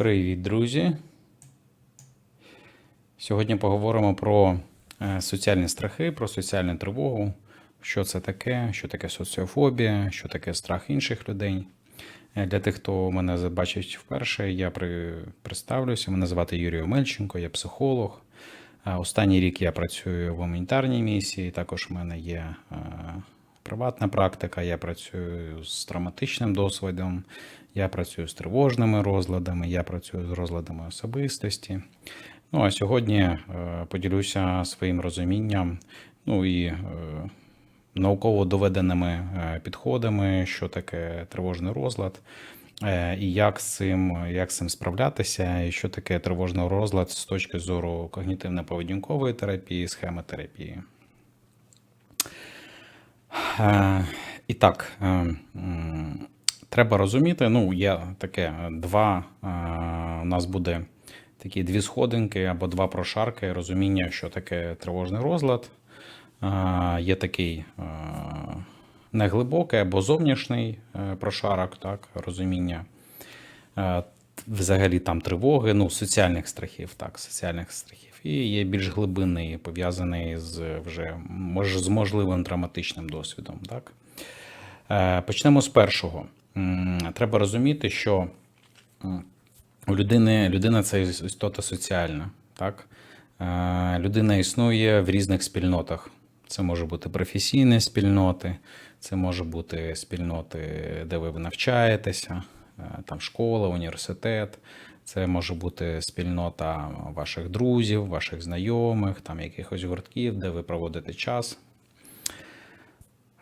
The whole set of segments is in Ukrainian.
Привіт, друзі! Сьогодні поговоримо про е, соціальні страхи, про соціальну тривогу, що це таке, що таке соціофобія, що таке страх інших людей. Е, Для тих, хто мене бачить вперше, я представлюся. Мене звати Юрій Омельченко, я психолог. Е, Останній рік я працюю в гуманітарній місії. Також в мене є приватна практика. Я працюю з травматичним досвідом, я працюю з тривожними розладами, я працюю з розладами особистості. Ну а сьогодні е, поділюся своїм розумінням, ну і е, науково доведеними е, підходами, що таке тривожний розлад, і як з цим, як з цим справлятися, і що таке тривожний розлад з точки зору когнітивно-поведінкової терапії, схемотерапії. Е, І так, е, треба розуміти, ну, є таке е, два, е, у нас буде такі дві сходинки або два прошарки розуміння, що таке тривожний розлад. Е, Є такий е, неглибокий або зовнішній е, прошарок, так, розуміння е, взагалі там тривоги, ну, соціальних страхів, так, соціальних страхів. І є більш глибинний, пов'язаний з вже мож, з можливим травматичним досвідом. Так? Е, Почнемо з першого. Треба розуміти, що у людини людина це істота соціальна. Так? Е, Людина існує в різних спільнотах. Це може бути професійні спільноти, це може бути спільноти, де ви навчаєтеся, там школа, університет. Це може бути спільнота ваших друзів, ваших знайомих, там якихось гуртків, де ви проводите час.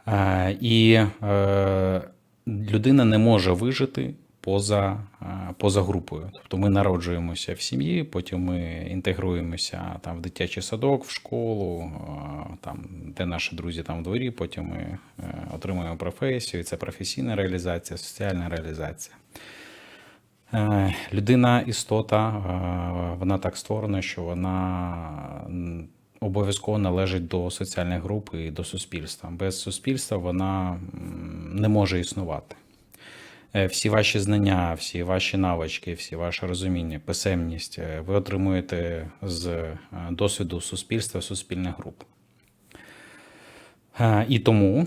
Е, І е, людина не може вижити поза, е, поза групою. Тобто ми народжуємося в сім'ї, потім ми інтегруємося там в дитячий садок, в школу, е, там, де наші друзі там в дворі, потім ми е, отримуємо професію, це професійна реалізація, соціальна реалізація. Людина істота, вона так створена, що вона обов'язково належить до соціальних груп і до суспільства. Без суспільства вона не може існувати. Е, Всі ваші знання, всі ваші навички, всі ваше розуміння, писемність е, ви отримуєте з е, досвіду суспільства, суспільних груп. І тому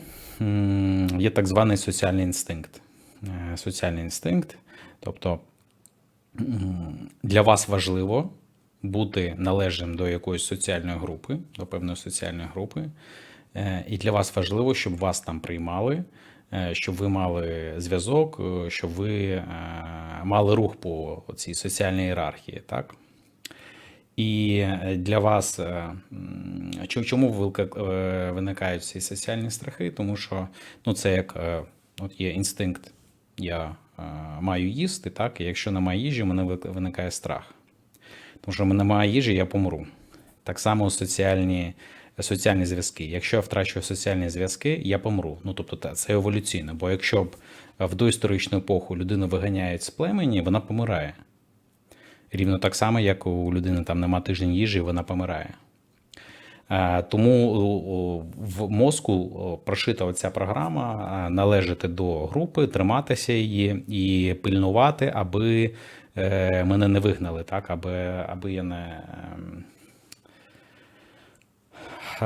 є так званий соціальний інстинкт. Соціальний інстинкт, тобто для вас важливо бути належним до якоїсь соціальної групи, до певної соціальної групи, і для вас важливо, щоб вас там приймали, щоб ви мали зв'язок, е, щоб ви е, мали рух по цій соціальній ієрархії, так? І е, для вас е, чому е, виникають ці соціальні страхи? Тому що ну, це як е, от є інстинкт, я е, маю їсти, так, і якщо немає їжі, в мене виникає страх. Тому що немає їжі, я помру. Так само соціальні, соціальні зв'язки. Якщо я втрачу соціальні зв'язки, я помру. Ну тобто це еволюційно. Бо якщо б в доісторичну епоху людину виганяють з племені, вона помирає. Рівно так само, як у людини там нема тиждень їжі, вона помирає. Е, Тому о, в мозку прошита оця програма е, належати до групи, триматися її і пильнувати, аби е, мене не вигнали, так, аби, аби я не. Е,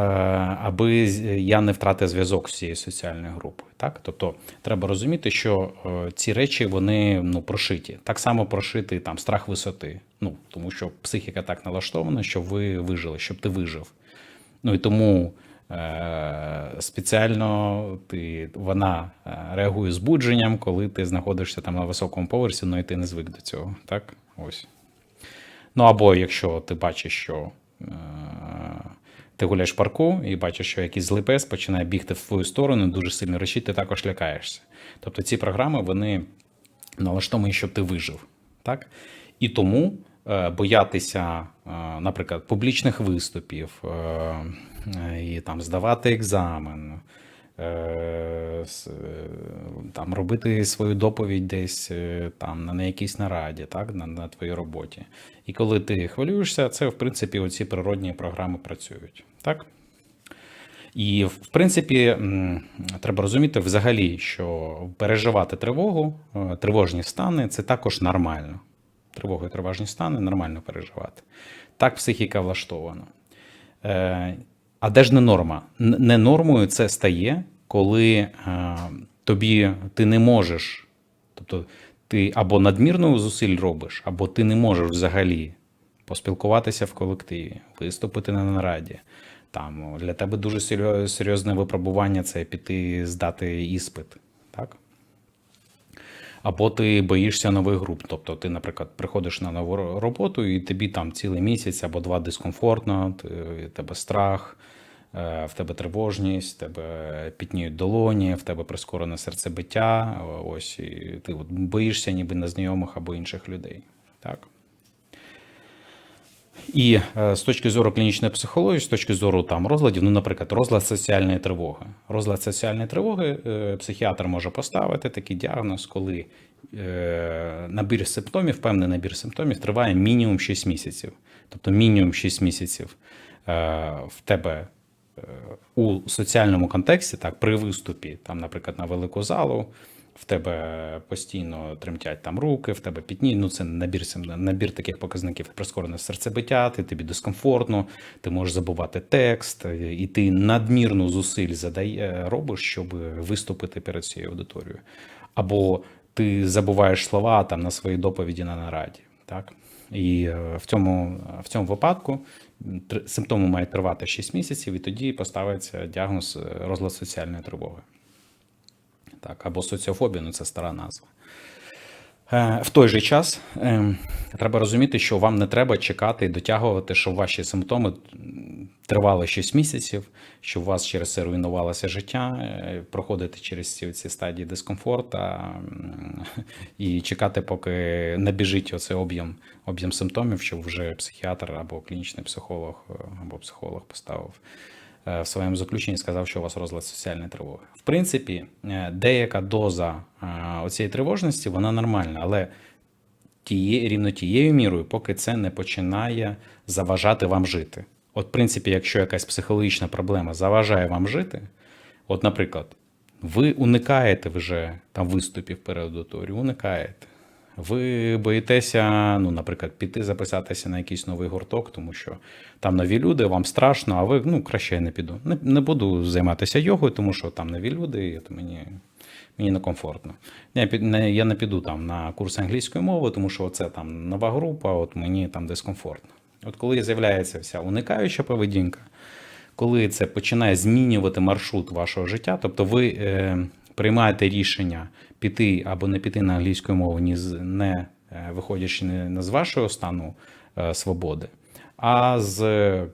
Аби я не втратив зв'язок з цією соціальною групою. Так? Тобто треба розуміти, що е, ці речі вони ну, прошиті. Так само прошитий там страх висоти. Ну, тому що психіка так налаштована, щоб ви вижили, щоб ти вижив. Ну і тому е, спеціально ти, вона реагує збудженням, коли ти знаходишся там на високому поверсі, ну і ти не звик до цього. Так? Ось. Ну або якщо ти бачиш, що ти гуляєш в парку і бачиш, що якийсь злий пес починає бігти в твою сторону, дуже сильно речить, ти також лякаєшся. Тобто ці програми вони налаштовані, щоб ти вижив. Так? І тому е, боятися, е, наприклад, публічних виступів, е, і там здавати екзамен. Е, е, Там робити свою доповідь десь е, там на- якійсь нараді, так, на, на твоїй роботі. І коли ти хвилюєшся, це в принципі оці природні програми працюють. Так? І в принципі, треба розуміти взагалі, що переживати тривогу, тривожні стани це також нормально. тривоги, тривожні стани, нормально переживати. Так психіка влаштована. А де ж не норма? Не нормою це стає, коли е, тобі ти не можеш, тобто ти або надмірно зусиль робиш, або ти не можеш взагалі поспілкуватися в колективі, виступити на нараді. Там для тебе дуже серйозне випробування це піти здати іспит. Так? Або ти боїшся нових груп. Тобто ти, наприклад, приходиш на нову роботу, і тобі там цілий місяць або два дискомфортно, ти- тебе страх, е, в тебе тривожність, тебе пітніють долоні, в тебе прискорене серцебиття. Ось і ти от боїшся ніби незнайомих або інших людей. Так? І е, з точки зору клінічної психології, з точки зору там розладів, ну, наприклад, розлад соціальної тривоги. Розлад соціальної тривоги е, психіатр може поставити такий діагноз, коли е, набір симптомів, певний набір симптомів триває мінімум 6 місяців. Тобто мінімум 6 місяців в тебе у соціальному контексті, так, при виступі, там, наприклад, на велику залу, в тебе постійно тремтять там руки, в тебе пітні. Ну це набір набір таких показників прискорене серцебиття, ти тобі дискомфортно, ти можеш забувати текст, і ти надмірну зусиль задає, робиш, щоб виступити перед цією аудиторією. Або ти забуваєш слова там на своїй доповіді на нараді. Так? І е, в цьому, в цьому випадку симптоми мають тривати 6 місяців, і тоді поставиться діагноз е, розлад соціальної тривоги. Так, або соціофобія, ну це стара назва. Е, В той же час е, треба розуміти, що вам не треба чекати і дотягувати, щоб ваші симптоми тривали 6 місяців, що у вас через це руйнувалося життя, е, проходити через ці, ці стадії дискомфорту і чекати, поки набіжить оцей об'єм, об'єм симптомів, щоб вже психіатр або клінічний психолог або психолог поставив в своєму заключенні сказав, що у вас розлад соціальної тривоги. В принципі, е, деяка доза е, оцієї тривожності вона нормальна, але тіє, рівно тією мірою, поки це не починає заважати вам жити. От, в принципі, якщо якась психологічна проблема заважає вам жити, от, наприклад, ви уникаєте вже там виступів перед аудиторією, уникаєте. Ви боїтеся, ну, наприклад, піти записатися на якийсь новий гурток, тому що там нові люди, вам страшно, а ви ну краще я не піду. Не, не буду займатися йогою, тому що там нові люди, і мені, мені некомфортно. Я, не, я не піду там на курс англійської мови, тому що це там нова група, от мені там дискомфортно. От коли з'являється вся уникаюча поведінка, коли це починає змінювати маршрут вашого життя, тобто ви е, приймаєте рішення піти або не піти на англійську мову, ні не е, виходячи не, з вашого стану е, свободи, а з, е,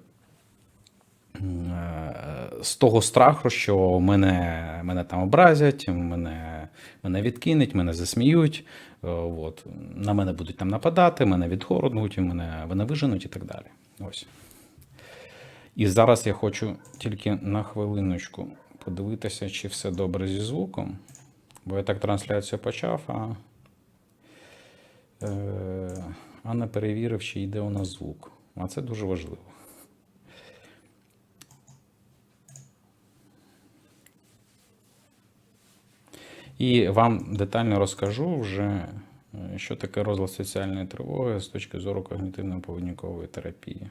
з того страху, що мене, мене там образять, мене, мене відкинуть, мене засміють, от, на мене будуть там нападати, мене відгорнуть, мене, мене виженуть і так далі. Ось. І зараз я хочу тільки на хвилиночку подивитися, чи все добре зі звуком. Бо я так трансляцію почав, а, е, а не перевірив, чи йде у нас звук. А це дуже важливо. І вам детально розкажу вже, е, що таке розлад соціальної тривоги з точки зору когнітивно-поведінкової терапії.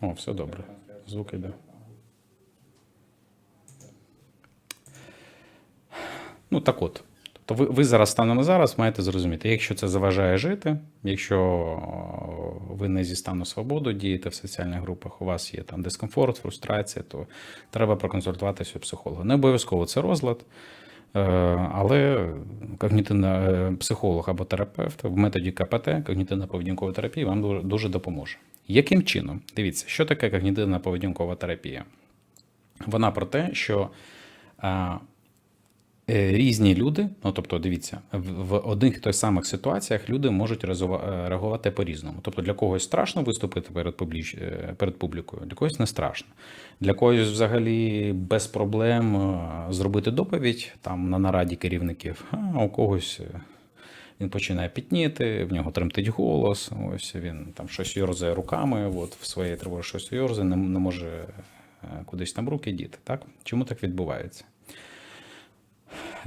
О, все добре. Звук йде. Ну так от. Тобто ви, ви зараз станом на зараз маєте зрозуміти, якщо це заважає жити, якщо ви не зі стану свободи дієте в соціальних групах, у вас є там дискомфорт, фрустрація, то треба проконсультуватися у психолога. Не обов'язково це розлад, е, але когнітивний е, психолог або терапевт в методі КПТ, когнітивно-поведінкова терапія, вам дуже, допоможе. Яким чином? Дивіться, що таке когнітивна поведінкова терапія? Вона про те, що е, різні люди, ну тобто, дивіться, в, одних і тих самих ситуаціях люди можуть е, реагувати по-різному. Тобто для когось страшно виступити перед, публіч, е, перед публікою, для когось не страшно. Для когось взагалі без проблем е, зробити доповідь там на нараді керівників, а у когось. е, Він починає пітніти, в нього тремтить голос. Ось він там щось йорзає руками, от в своїй тривозі щось йорзає, не, не може е, кудись там руки діти. Так? Чому так відбувається?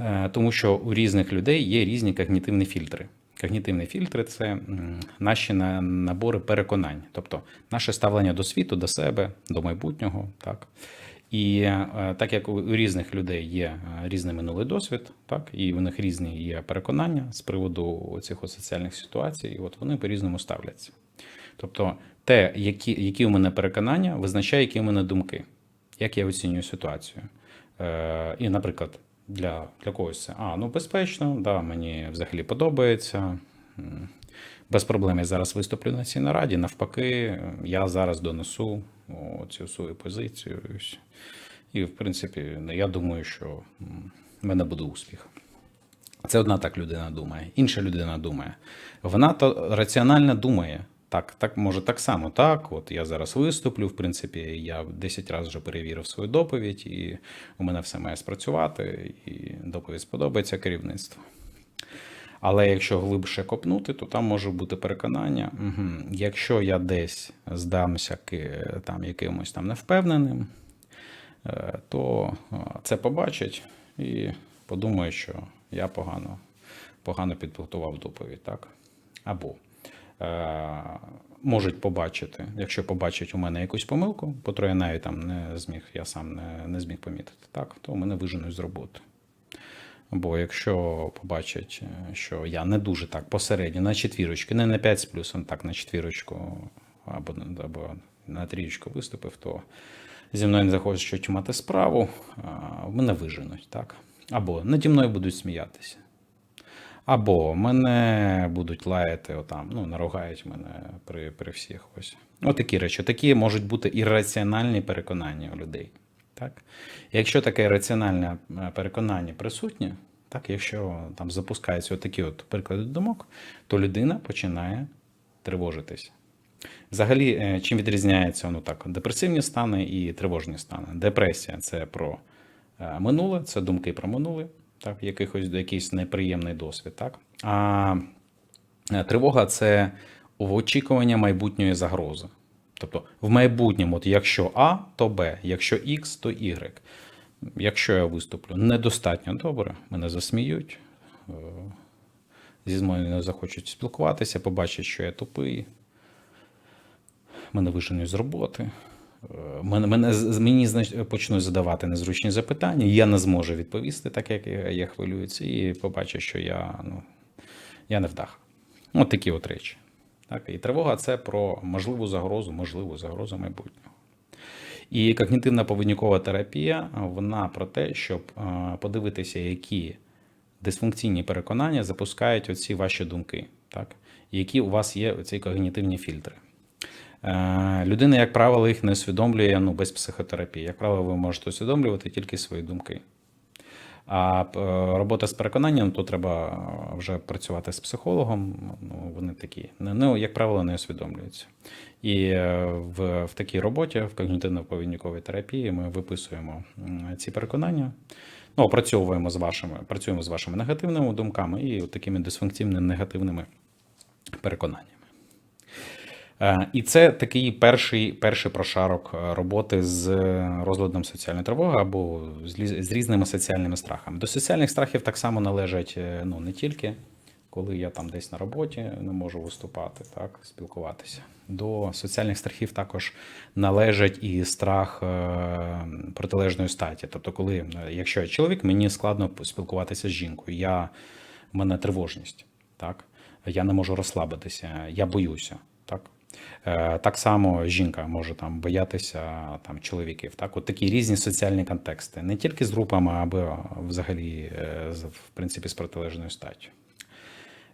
Е, Тому що у різних людей є різні когнітивні фільтри. Когнітивні фільтри це наші набори переконань, тобто наше ставлення до світу, до себе, до майбутнього. Так? І е, так як у різних людей є е, різний минулий досвід, так, і у них різні є переконання з приводу цих соціальних ситуацій, і от вони по-різному ставляться. Тобто, те, які, які у мене переконання, визначає, які у мене думки, як я оцінюю ситуацію. І, наприклад, для, для когось це а, ну безпечно, да, мені взагалі подобається. Без проблем я зараз виступлю на цій нараді. Навпаки, я зараз донесу цю свою позицію. і в принципі, я думаю, що в мене буде успіх. Це одна так людина думає, інша людина думає. Вона то раціонально думає. Так, так може так само. Так, от я зараз виступлю. В принципі, я 10 разів вже перевірив свою доповідь, і у мене все має спрацювати, і доповідь сподобається керівництву. Але якщо глибше копнути, то там може бути переконання, угу, якщо я десь здамся там якимось там невпевненим, е, то е, це побачать і подумають, що я погано, погано підготував доповідь, так? Або можуть побачити, якщо побачать у мене якусь помилку, котру я навіть там не зміг, я сам не, не зміг помітити, так, то мене виженуть з роботи. Бо якщо побачать, е, що я не дуже так посередньо, на четвірочки, не на 5 з плюсом, так на четвірочку або, або на трієчку виступив, то зі мною не захочуть мати справу, мене виженуть, так? Або наді мною будуть сміятися. Або мене будуть лаяти отам, ну, наругають мене при, при всіх. Ось. Отакі речі. Такі можуть бути ірраціональні переконання у людей. Так? Якщо таке раціональне е, переконання присутнє, так, якщо там запускаються отакі от приклади думок, то людина починає тривожитися. Взагалі, е, чим відрізняється ну, так, депресивні стани і тривожні стани? Депресія це про е, минуле, це думки про минуле, так, якихось якийсь неприємний досвід. Так? А е, тривога це очікування майбутньої загрози. Тобто, в майбутньому, от якщо А, то Б, якщо Х, то Y. Якщо я виступлю недостатньо добре, мене засміють, е, зі мною не захочуть спілкуватися, побачать, що я тупий, мене виженуть з роботи. Е, Мене, мене, мені почнуть задавати незручні запитання, я не зможу відповісти, так як я, я хвилююся, і побачать, що я, ну, я не вдах. От такі от речі. Так? І тривога це про можливу загрозу, можливу загрозу майбутнього. І когнітивна поведінкова терапія вона про те, щоб е, подивитися, які дисфункційні переконання запускають оці ваші думки, так? Які у вас є ці когнітивні фільтри. Е, Людина, як правило, їх не усвідомлює ну, без психотерапії. Як правило, ви можете усвідомлювати тільки свої думки. А е, робота з переконанням, то треба е, вже працювати з психологом. Ну, вони такі, ну, як правило, не усвідомлюються. І в, в такій роботі, в когнітивно-поведінковій терапії, ми виписуємо ці переконання, ну, опрацьовуємо з вашими, працюємо з вашими негативними думками і такими дисфункційними негативними переконаннями. Е, І це такий перший, перший прошарок е, роботи з розладом соціальної тривоги або з, з різними соціальними страхами. До соціальних страхів так само належать е, ну, не тільки коли я там десь на роботі не можу виступати, так, спілкуватися. До соціальних страхів також належить і страх е, протилежної статі. Тобто, коли, е, якщо я чоловік, мені складно спілкуватися з жінкою, я, в мене тривожність, так? я не можу розслабитися, я боюся. Так? Е, Так само жінка може там боятися там, чоловіків. Так? От такі різні соціальні контексти, не тільки з групами, або взагалі е, в принципі з протилежною статтю.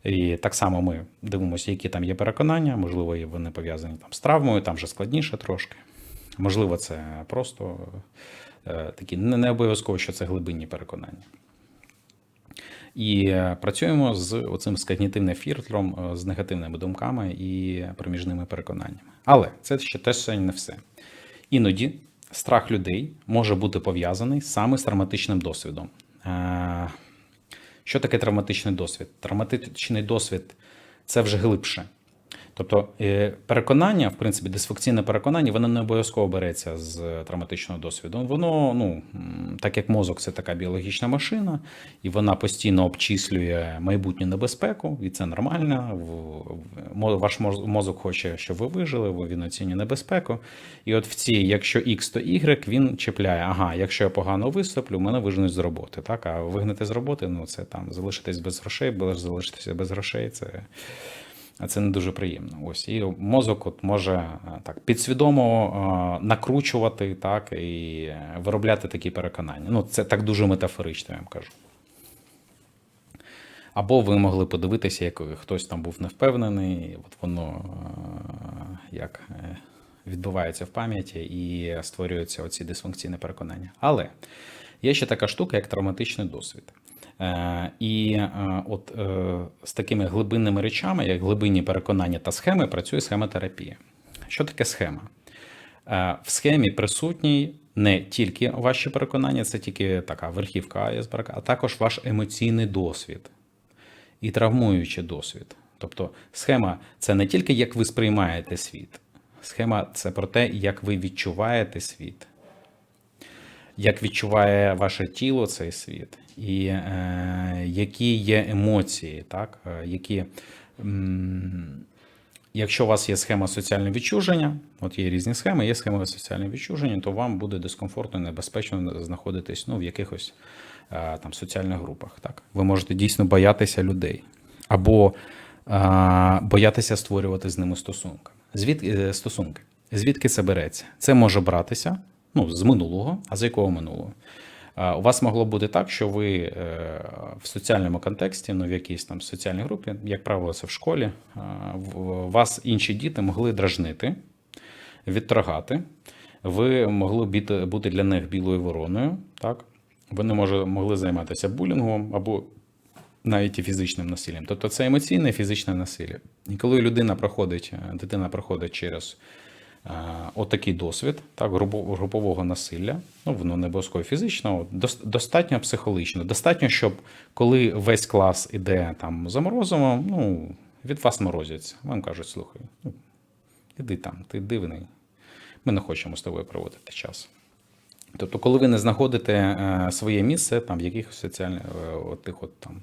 І так само ми дивимося, які там є переконання, можливо, вони пов'язані там з травмою, там вже складніше трошки. Можливо, це просто е, такі не обов'язково, що це глибинні переконання. І працюємо з оцим з когнітивним фільтром, е, з негативними думками і проміжними переконаннями. Але це ще теж не все. Іноді страх людей може бути пов'язаний саме з травматичним досвідом. Е, Що таке травматичний досвід? Травматичний досвід це вже глибше. Тобто е, переконання, в принципі, дисфункційне переконання, воно не обов'язково береться з травматичного досвіду. Воно, ну, так як мозок це така біологічна машина, і вона постійно обчислює майбутню небезпеку, і це нормально. Ваш моз- мозок хоче, щоб ви вижили, він оцінює небезпеку. І от в цій, якщо X, то Y, він чіпляє, ага, якщо я погано виступлю, мене виженуть з роботи. Так? А вигнати з роботи, ну це там залишитись без грошей, залишитися без грошей, це. Це не дуже приємно. Ось і мозок от може е, так підсвідомо е, накручувати, так і виробляти такі переконання. Ну, це так дуже метафорично, я вам кажу. Або ви могли подивитися, як хтось там був невпевнений, от воно е, як відбувається в пам'яті і створюються оці дисфункційні переконання. Але є ще така штука, як травматичний досвід. Е, І е, от е, з такими глибинними речами, як глибинні переконання та схеми, працює схемотерапія. Що таке схема? В схемі присутній не тільки ваші переконання, це тільки така верхівка айсберга, а також ваш емоційний досвід і травмуючий досвід. Тобто схема це не тільки як ви сприймаєте світ, схема це про те, як ви відчуваєте світ, як відчуває ваше тіло цей світ, і е, які є емоції, так? е, які. Якщо у вас є схема соціального відчуження, от є різні схеми, є схема соціального відчуження, то вам буде дискомфортно небезпечно знаходитись ну, в якихось е, там соціальних групах. Так? Ви можете дійсно боятися людей або е, боятися створювати з ними стосунки. Звід, стосунки. Звідки це береться? Це може братися ну, з минулого, а з якого минулого? У вас могло бути так, що ви е, в соціальному контексті, ну в якійсь там соціальній групі, як правило, це в школі, вас інші діти могли дражнити, відторгати. Ви могли бути для них білою вороною, так? Вони може, могли займатися булінгом або навіть фізичним насиллям. Тобто це емоційне і фізичне насилля. І коли людина проходить, е, дитина проходить через отакий досвід, так, групового насилля, ну воно не обов'язково фізичного, достатньо психологічно. Достатньо, щоб коли весь клас іде там за морозом, ну, від вас морозяться. Вам кажуть, слухай, ну, іди там, ти дивний. Ми не хочемо з тобою проводити час. Тобто, коли ви не знаходите е, своє місце там, в якихось соціальних е, от тих от, там,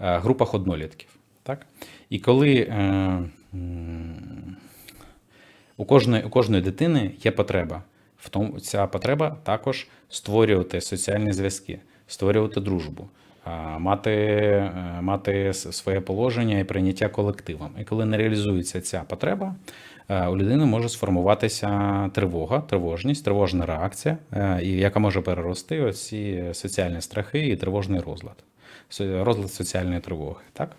е, групах однолітків. Так? І коли е, у, кожної, у кожної дитини є потреба, в тому, ця потреба також створювати соціальні зв'язки, створювати дружбу, мати, е, мати своє положення і прийняття колективом. І коли не реалізується ця потреба, е, у людини може сформуватися тривога, тривожність, тривожна реакція, е, яка може перерости оці соціальні страхи і тривожний розлад, розлад соціальної тривоги. Так?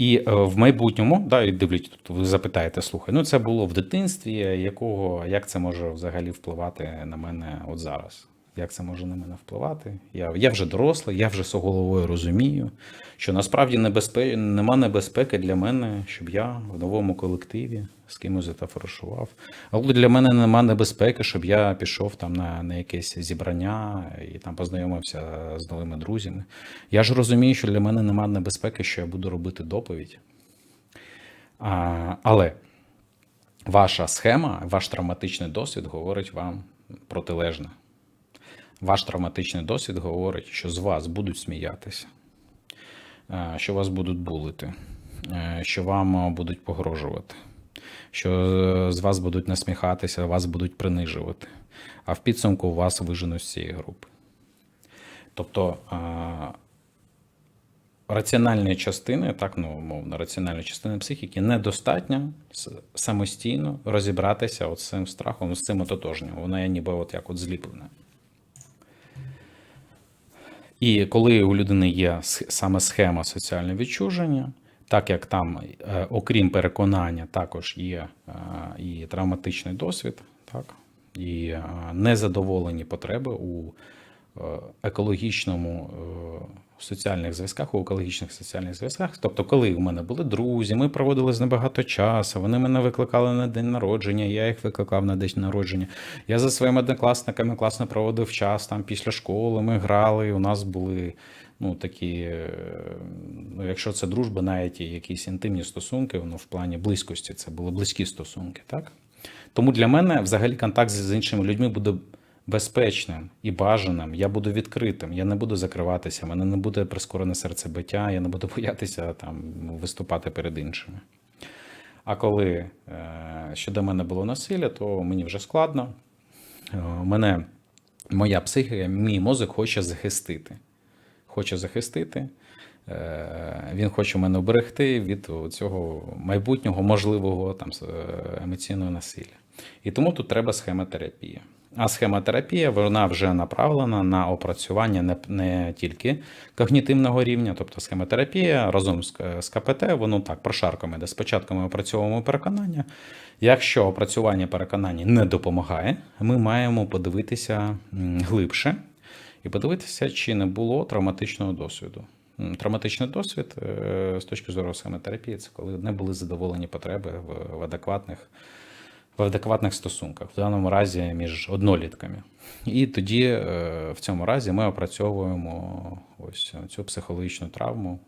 І е, в майбутньому, да, і дивлять, тут ви запитаєте, слухай, ну це було в дитинстві, якого, як це може взагалі впливати на мене от зараз? Як це може на мене впливати? Я, я вже дорослий, я вже з головою розумію, що насправді небезпе... нема небезпеки для мене, щоб я в новому колективі з кимось затафаршував. Але для мене нема небезпеки, щоб я пішов там на, на якесь зібрання і там познайомився з новими друзями. Я ж розумію, що для мене нема небезпеки, що я буду робити доповідь. А, але ваша схема, ваш травматичний досвід говорить вам протилежне. Ваш травматичний досвід говорить, що з вас будуть сміятися, е, що вас будуть булити, е, що вам е, будуть погрожувати, що з вас будуть насміхатися, вас будуть принижувати, а в підсумку вас виженуть з цієї групи. Тобто раціональної частини, так ну умовно, раціональної частини психіки недостатньо самостійно розібратися от з цим страхом, з цим ототожнім. Вона є ніби от як от зліплена. І коли у людини є саме схема соціального відчуження, так як там, е, окрім переконання, також є е, і травматичний досвід, так, і е, незадоволені потреби у екологічному е, соціальних зв'язках, у екологічних соціальних зв'язках. Тобто, коли у мене були друзі, ми проводили з ними багато часу, вони мене викликали на день народження, я їх викликав на день народження. Я за своїми однокласниками класно проводив час там після школи, ми грали, у нас були ну, такі, е, ну, якщо це дружба, навіть якісь інтимні стосунки, ну, в плані близькості, це були близькі стосунки, так? Тому для мене взагалі контакт з іншими людьми буде безпечним і бажаним. Я буду відкритим, я не буду закриватися, мене не буде прискорене серцебиття, я не буду боятися там виступати перед іншими. А коли е, щодо мене було насилля, то мені вже складно. Е, Мене моя психіка, мій мозок хоче захистити. Хоче захистити. Е, Він хоче мене оберегти від цього майбутнього можливого там емоційного насилля. І тому тут треба схемотерапія. А схемотерапія вона вже направлена на опрацювання не, не тільки когнітивного рівня, тобто схемотерапія разом з, з КПТ, воно так прошарками, де спочатку ми опрацьовуємо переконання. Якщо опрацювання переконання не допомагає, ми маємо подивитися глибше і подивитися, чи не було травматичного досвіду. Травматичний досвід е, з точки зору схемотерапії це коли не були задоволені потреби в адекватних в адекватних стосунках, в даному разі між однолітками. І тоді е, в цьому разі ми опрацьовуємо ось цю психологічну травму,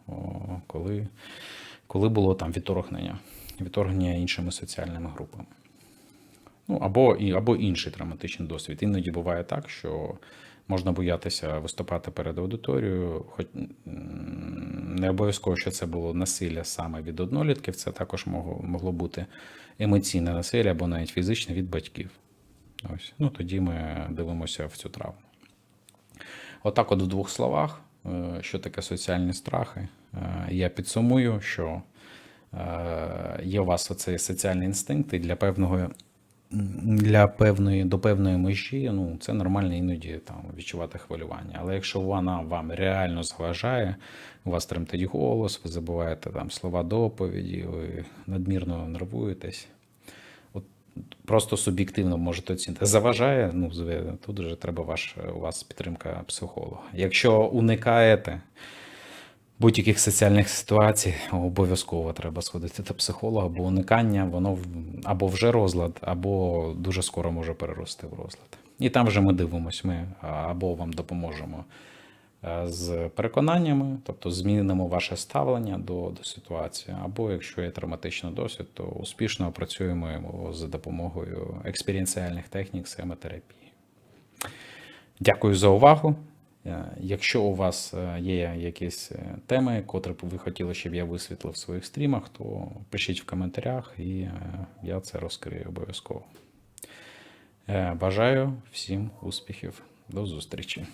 коли, коли було там відторгнення, відторгнення іншими соціальними групами. Ну, або, або інший травматичний досвід. Іноді буває так, що можна боятися виступати перед аудиторією, хоч не обов'язково, що це було насилля саме від однолітків, це також могло, могло бути емоційне насилля або навіть фізичне від батьків. Ось. Ну, тоді ми дивимося в цю травму. Отак, от в двох словах, е, що таке соціальні страхи. Е, Я підсумую, що е, є у вас оцей соціальний інстинкт, і для певного. Для певної до певної межі, ну це нормально іноді там відчувати хвилювання. Але якщо вона вам реально заважає, у вас тремтить голос, ви забуваєте там слова доповіді, ви надмірно нервуєтесь. От просто суб'єктивно можете оцінити. Заважає, ну тут вже треба ваш у вас підтримка психолога. Якщо уникаєте будь-яких соціальних ситуацій, обов'язково треба сходити до психолога, бо уникання воно або вже розлад, або дуже скоро може перерости в розлад. І там вже ми дивимося, ми або вам допоможемо е, з переконаннями, тобто змінимо ваше ставлення до, до ситуації, або якщо є травматичний досвід, то успішно опрацюємо його за допомогою експеріенціальних технік схемотерапії. Дякую за увагу. Е, Якщо у вас е, є якісь е, теми, котрі б ви хотіли, щоб я висвітлив в своїх стрімах, то пишіть в коментарях, і я це розкрию обов'язково. Бажаю всім успіхів. До зустрічі!